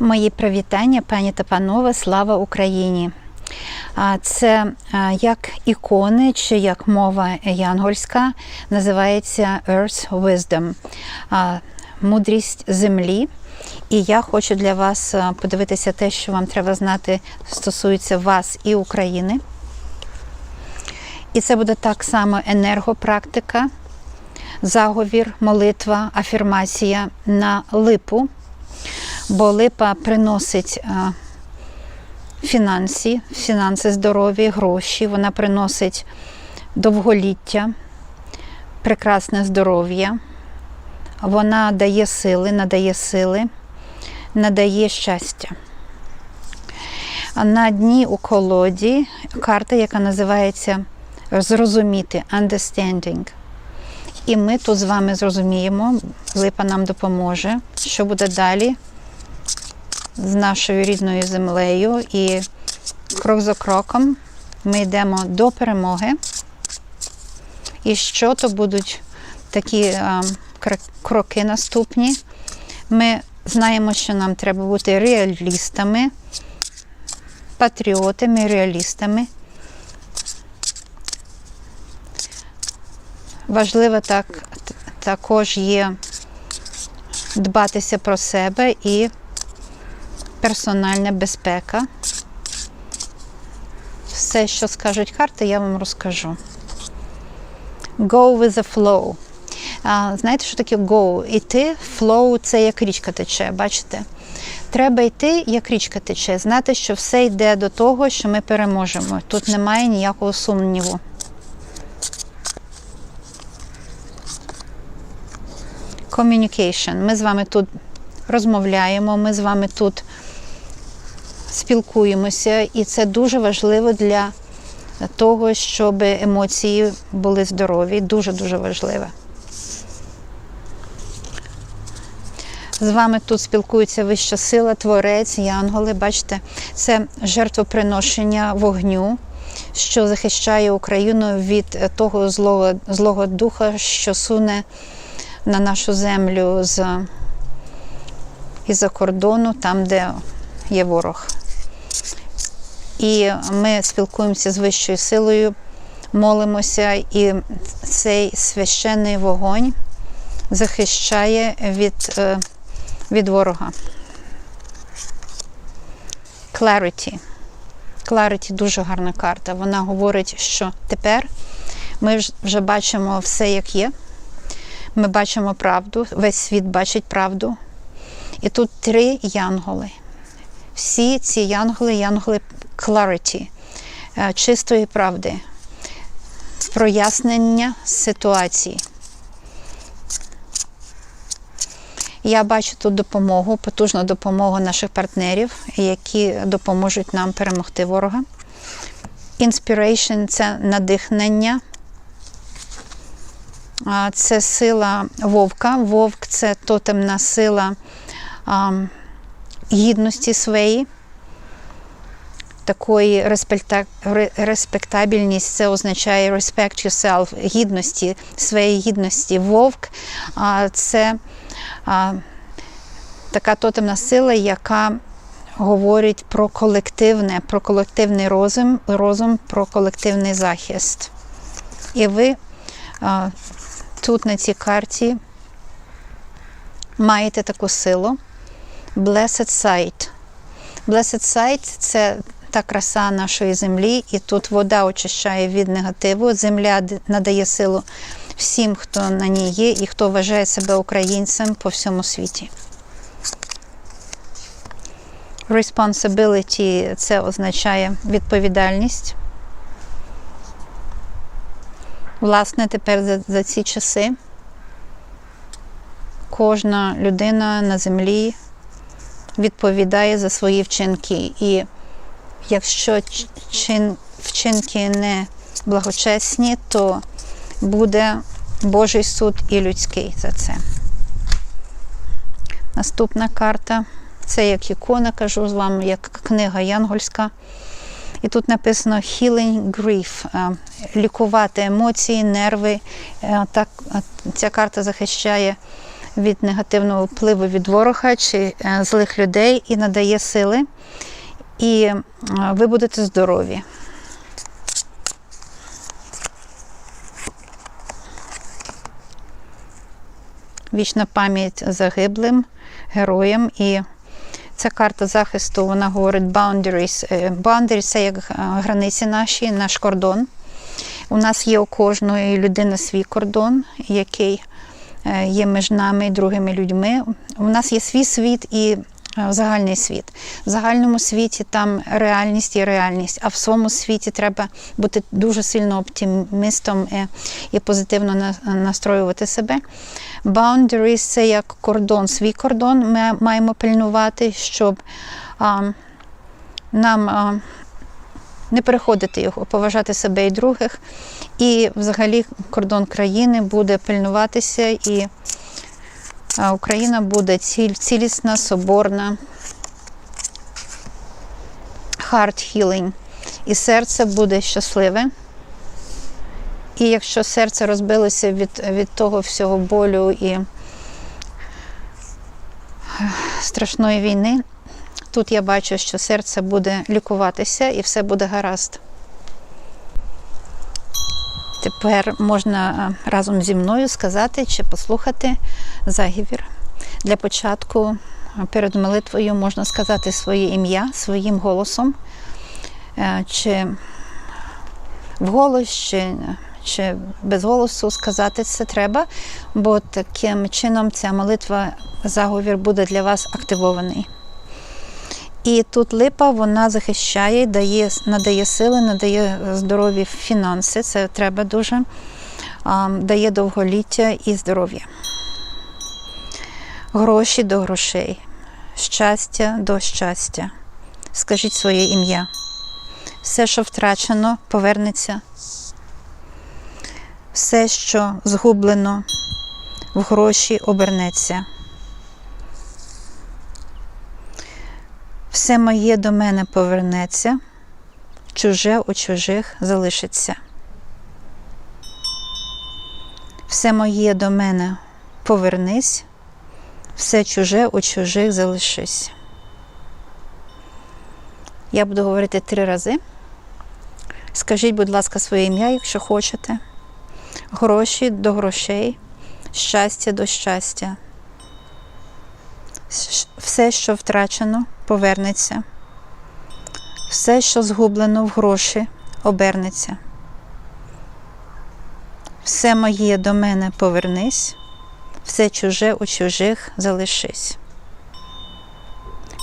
Мої привітання, пані та панове, слава Україні! Це як ікони чи як мова янгольська називається Earth Wisdom, мудрість землі. І я хочу для вас подивитися те, що вам треба знати, стосується вас і України. І це буде так само енергопрактика, заговір, молитва, афірмація на липу бо липа приносить фінанси, фінанси здорові, гроші, вона приносить довголіття, прекрасне здоров'я, вона дає сили, надає сили, надає щастя. На дні у колоді карта, яка називається Зрозуміти, understanding. І ми тут з вами зрозуміємо, липа нам допоможе, що буде далі з нашою рідною землею, і крок за кроком ми йдемо до перемоги. І що то будуть такі а, кроки наступні. Ми знаємо, що нам треба бути реалістами, патріотами, реалістами. Важливо так, також є дбатися про себе і персональна безпека. Все, що скажуть карти, я вам розкажу. Go with the flow. Знаєте, що таке go? Іти, flow це як річка тече, бачите? Треба йти, як річка тече, знати, що все йде до того, що ми переможемо. Тут немає ніякого сумніву. Communication. Ми з вами тут розмовляємо, ми з вами тут спілкуємося, і це дуже важливо для того, щоб емоції були здорові. Дуже-дуже важливо. З вами тут спілкується вища сила, творець, янголи. Бачите, це жертвоприношення вогню, що захищає Україну від того злого, злого духа, що суне на нашу землю з із-за кордону, там, де є ворог. І ми спілкуємося з вищою силою, молимося, і цей священний вогонь захищає від, від ворога. Clarity. Clarity дуже гарна карта. Вона говорить, що тепер ми вже бачимо все, як є. Ми бачимо правду, весь світ бачить правду. І тут три янголи. Всі ці янголи, янголи clarity, чистої правди, прояснення ситуації. Я бачу тут допомогу, потужну допомогу наших партнерів, які допоможуть нам перемогти ворога. Inspiration – це надихнення. Це сила вовка. Вовк це тотемна сила гідності своєї. Такої респекта... респектабельність це означає respect yourself, гідності, своєї гідності. Вовк а, це а, така тотемна сила, яка говорить про колективне, про колективний розум, розум про колективний захист. І ви а, тут на цій карті маєте таку силу. Blessed Sight. Blessed Sight – це та краса нашої землі, і тут вода очищає від негативу. Земля надає силу всім, хто на ній є, і хто вважає себе українцем по всьому світі. Responsibility – це означає відповідальність. Власне, тепер за, за ці часи кожна людина на землі відповідає за свої вчинки. І якщо чин, вчинки не благочесні, то буде Божий суд і людський за це. Наступна карта. Це як ікона, кажу з вами, як книга янгольська. І тут написано Healing Grief, лікувати емоції, нерви. Так, Ця карта захищає від негативного впливу від ворога чи е, злих людей і надає сили. І е, ви будете здорові. Вічна пам'ять загиблим героям. І ця карта захисту вона говорить boundaries. Е, Boundaries – це як границі наші, наш кордон. У нас є у кожної людини свій кордон, який є між нами і другими людьми. У нас є свій світ і е, загальний світ. В загальному світі там реальність є реальність, а в своєму світі треба бути дуже сильно оптимістом і, і позитивно на- настроювати себе. Boundaries – це як кордон, свій кордон. Ми маємо пильнувати, щоб нам не переходити його, поважати себе і других. І взагалі кордон країни буде пильнуватися, і Україна буде ціль, цілісна, соборна, heart healing. І серце буде щасливе. І якщо серце розбилося від, від того всього болю і е, страшної війни, тут я бачу, що серце буде лікуватися і все буде гаразд. Тепер можна е, разом зі мною сказати чи послухати загівір. Для початку е, перед молитвою можна сказати своє ім'я своїм голосом, е, чи вголос, чи, чи без голосу сказати це треба, бо таким чином ця молитва, заговір буде для вас активований. І тут липа вона захищає, дає, надає сили, надає здорові фінанси. Це треба дуже, дає довголіття і здоров'я. Гроші до грошей, щастя до щастя. Скажіть своє ім'я. Все, що втрачено, повернеться. Все, що згублено, в гроші обернеться. Все моє до мене повернеться, чуже у чужих залишиться. Все моє до мене повернись, все чуже у чужих залишись. Я буду говорити три рази. Скажіть, будь ласка, своє ім'я, якщо хочете. Гроші до грошей, щастя до щастя. Все, що втрачено, повернеться. Все, що згублено в гроші, обернеться. Все моє до мене повернись, все чуже у чужих залишись.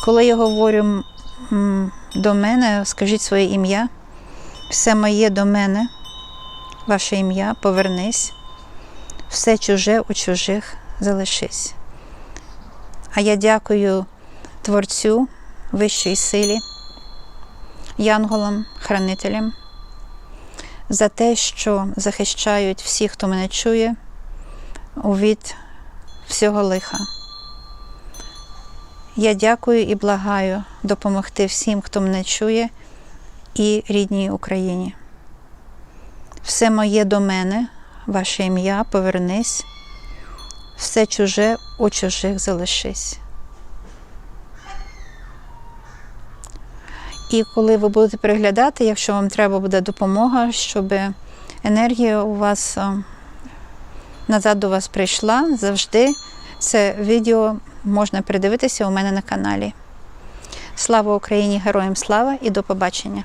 Коли я говорю до мене, скажіть своє ім'я. Все моє до мене, ваше ім'я, повернись, все чуже у чужих залишись. А я дякую Творцю, Вищій силі, янголам, хранителям за те, що захищають всіх, хто мене чує, від всього лиха. Я дякую і благаю допомогти всім, хто мене чує, і рідній Україні. Все моє до мене, ваше ім'я, повернись, все чуже у чужих залишись. І коли ви будете переглядати, якщо вам треба буде допомога, щоб енергія у вас назад до вас прийшла, завжди це відео можна передивитися у мене на каналі. Слава Україні! Героям слава і до побачення!